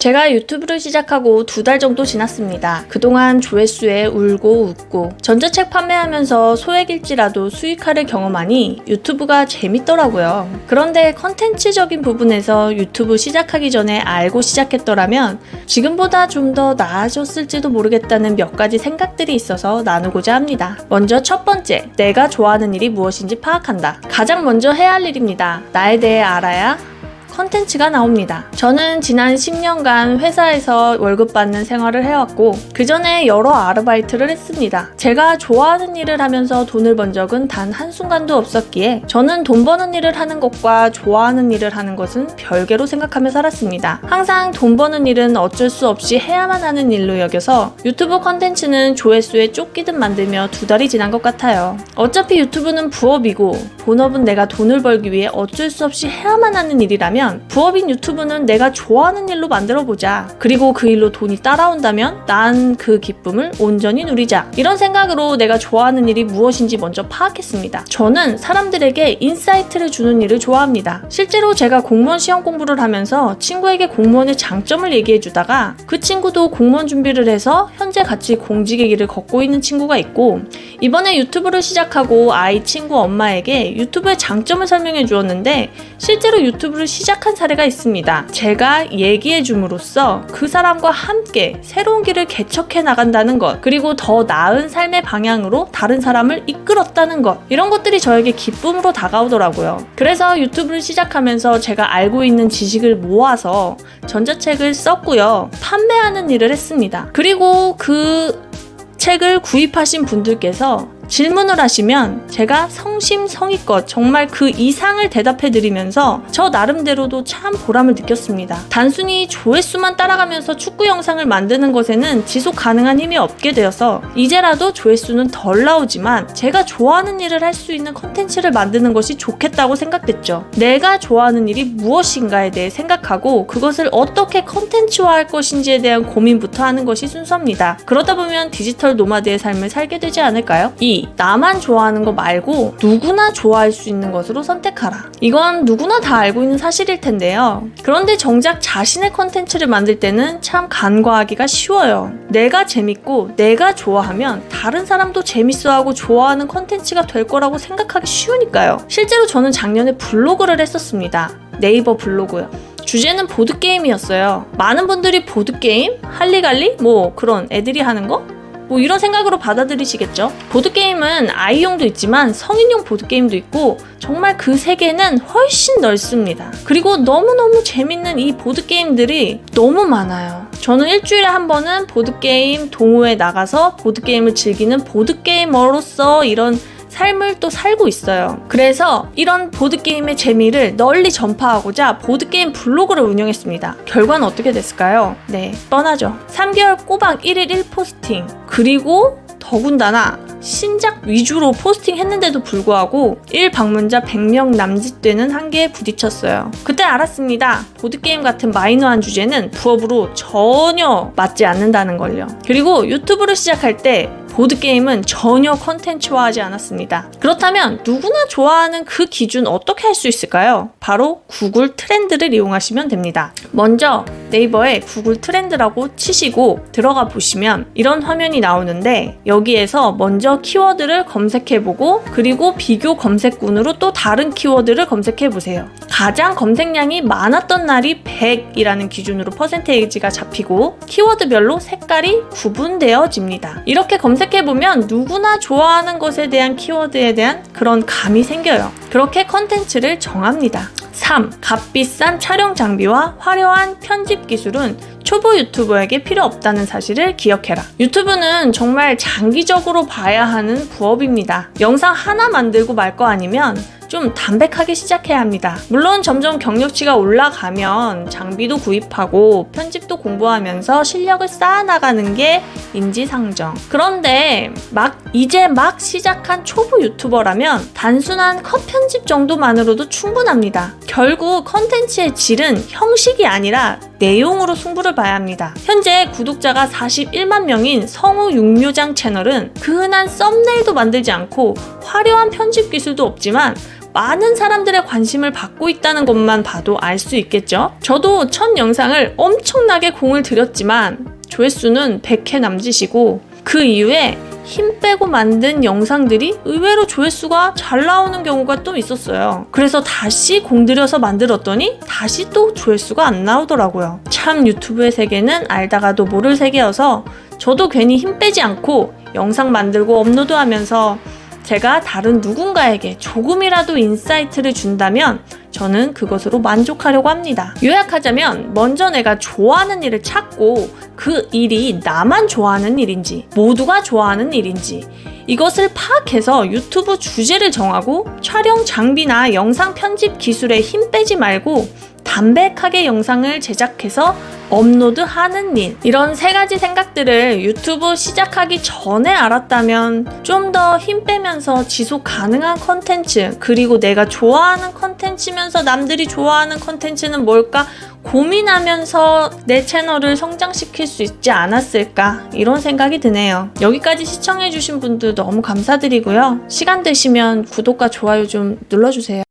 제가 유튜브를 시작하고 두 달 정도 지났습니다. 그동안 조회수에 울고 웃고 전자책 판매하면서 소액일지라도 수익화를 경험하니 유튜브가 재밌더라고요. 그런데 컨텐츠적인 부분에서 유튜브 시작하기 전에 알고 시작했더라면 지금보다 좀 더 나아졌을지도 모르겠다는 몇 가지 생각들이 있어서 나누고자 합니다. 먼저 첫 번째, 내가 좋아하는 일이 무엇인지 파악한다. 가장 먼저 해야 할 일입니다. 나에 대해 알아야 컨텐츠가 나옵니다. 저는 지난 10년간 회사에서 월급 받는 생활을 해왔고, 그 전에 여러 아르바이트를 했습니다. 제가 좋아하는 일을 하면서 돈을 번 적은 단 한순간도 없었기에, 저는 돈 버는 일을 하는 것과 좋아하는 일을 하는 것은 별개로 생각하며 살았습니다. 항상 돈 버는 일은 어쩔 수 없이 해야만 하는 일로 여겨서 유튜브 컨텐츠는 조회수에 쫓기듯 만들며 두 달이 지난 것 같아요. 어차피 유튜브는 부업이고, 본업은 내가 돈을 벌기 위해 어쩔 수 없이 해야만 하는 일이라면 부업인 유튜브는 내가 좋아하는 일로 만들어 보자. 그리고 그 일로 돈이 따라온다면 난 그 기쁨을 온전히 누리자. 이런 생각으로 내가 좋아하는 일이 무엇인지 먼저 파악했습니다. 저는 사람들에게 인사이트를 주는 일을 좋아합니다. 실제로 제가 공무원 시험 공부를 하면서 친구에게 공무원의 장점을 얘기해 주다가 그 친구도 공무원 준비를 해서 현재 같이 공직의 길을 걷고 있는 친구가 있고 이번에 유튜브를 시작하고 아이 친구 엄마에게 유튜브의 장점을 설명해 주었는데 실제로 유튜브를 시작 한 사례가 있습니다. 제가 얘기해 줌으로써 그 사람과 함께 새로운 길을 개척해 나간다는 것, 그리고 더 나은 삶의 방향으로 다른 사람을 이끌었다는 것, 이런 것들이 저에게 기쁨으로 다가오더라고요. 그래서 유튜브를 시작하면서 제가 알고 있는 지식을 모아서 전자책을 썼고요. 판매하는 일을 했습니다. 그리고 그 책을 구입하신 분들께서 질문을 하시면 제가 성심성의껏 정말 그 이상을 대답해 드리면서 저 나름대로도 참 보람을 느꼈습니다. 단순히 조회수만 따라가면서 축구 영상을 만드는 것에는 지속 가능한 힘이 없게 되어서 이제라도 조회수는 덜 나오지만 제가 좋아하는 일을 할 수 있는 컨텐츠를 만드는 것이 좋겠다고 생각됐죠. 내가 좋아하는 일이 무엇인가에 대해 생각하고 그것을 어떻게 컨텐츠화할 것인지에 대한 고민부터 하는 것이 순서입니다. 그러다 보면 디지털 노마드의 삶을 살게 되지 않을까요? 2. 나만 좋아하는 거 말고 누구나 좋아할 수 있는 것으로 선택하라. 이건 누구나 다 알고 있는 사실일 텐데요. 그런데 정작 자신의 컨텐츠를 만들 때는 참 간과하기가 쉬워요. 내가 재밌고 내가 좋아하면 다른 사람도 재밌어하고 좋아하는 컨텐츠가 될 거라고 생각하기 쉬우니까요. 실제로 저는 작년에 블로그를 했었습니다. 네이버 블로그요. 주제는 보드게임이었어요. 많은 분들이 보드게임? 할리갈리? 뭐 그런 애들이 하는 거? 뭐 이런 생각으로 받아들이시겠죠? 보드게임은 아이용도 있지만 성인용 보드게임도 있고 정말 그 세계는 훨씬 넓습니다. 그리고 너무너무 재밌는 이 보드게임들이 너무 많아요. 저는 일주일에 한 번은 보드게임 동호회 나가서 보드게임을 즐기는 보드게이머로서 이런 삶을 또 살고 있어요. 그래서 이런 보드게임의 재미를 널리 전파하고자 보드게임 블로그를 운영했습니다. 결과는 어떻게 됐을까요? 네, 뻔하죠. 3개월 꼬박 1일 1포스팅. 그리고 더군다나 신작 위주로 포스팅 했는데도 불구하고 1 방문자 100명 남짓 되는 한계에 부딪혔어요. 그때 알았습니다. 보드게임 같은 마이너한 주제는 부업으로 전혀 맞지 않는다는 걸요. 그리고 유튜브를 시작할 때 보드게임은 전혀 컨텐츠화하지 않았습니다. 그렇다면 누구나 좋아하는 그 기준 어떻게 할 수 있을까요? 바로 구글 트렌드를 이용하시면 됩니다. 먼저 네이버에 구글 트렌드라고 치시고 들어가 보시면 이런 화면이 나오는데 여기에서 먼저 키워드를 검색해보고 그리고 비교 검색군으로 또 다른 키워드를 검색해보세요. 가장 검색량이 많았던 날이 100이라는 기준으로 퍼센테이지가 잡히고 키워드별로 색깔이 구분되어집니다. 이렇게 검색 해보면 누구나 좋아하는 것에 대한 키워드에 대한 그런 감이 생겨요. 그렇게 컨텐츠를 정합니다. 3. 값비싼 촬영 장비와 화려한 편집 기술은 초보 유튜버에게 필요 없다는 사실을 기억해라. 유튜브는 정말 장기적으로 봐야 하는 부업입니다. 영상 하나 만들고 말 거 아니면 좀 담백하게 시작해야 합니다. 물론 점점 경력치가 올라가면 장비도 구입하고 편집도 공부하면서 실력을 쌓아나가는 게 인지상정. 그런데 막 이제 막 시작한 초보 유튜버라면 단순한 컷 편집 정도만으로도 충분합니다. 결국 컨텐츠의 질은 형식이 아니라 내용으로 승부를 봐야 합니다. 현재 구독자가 41만 명인 성우 육묘장 채널은 그 흔한 썸네일도 만들지 않고 화려한 편집 기술도 없지만 많은 사람들의 관심을 받고 있다는 것만 봐도 알 수 있겠죠? 저도 첫 영상을 엄청나게 공을 들였지만 조회수는 100회 남짓이고 그 이후에 힘 빼고 만든 영상들이 의외로 조회수가 잘 나오는 경우가 또 있었어요. 그래서 다시 공들여서 만들었더니 다시 또 조회수가 안 나오더라고요. 참 유튜브의 세계는 알다가도 모를 세계여서 저도 괜히 힘 빼지 않고 영상 만들고 업로드하면서 제가 다른 누군가에게 조금이라도 인사이트를 준다면 저는 그것으로 만족하려고 합니다. 요약하자면 먼저 내가 좋아하는 일을 찾고 그 일이 나만 좋아하는 일인지 모두가 좋아하는 일인지 이것을 파악해서 유튜브 주제를 정하고 촬영 장비나 영상 편집 기술에 힘 빼지 말고 담백하게 영상을 제작해서 업로드 하는 일. 이런 세 가지 생각들을 유튜브 시작하기 전에 알았다면 좀 더 힘 빼면서 지속 가능한 컨텐츠, 그리고 내가 좋아하는 컨텐츠면서 남들이 좋아하는 컨텐츠는 뭘까 고민하면서 내 채널을 성장시킬 수 있지 않았을까 이런 생각이 드네요. 여기까지 시청해주신 분들 너무 감사드리고요. 시간 되시면 구독과 좋아요 좀 눌러주세요.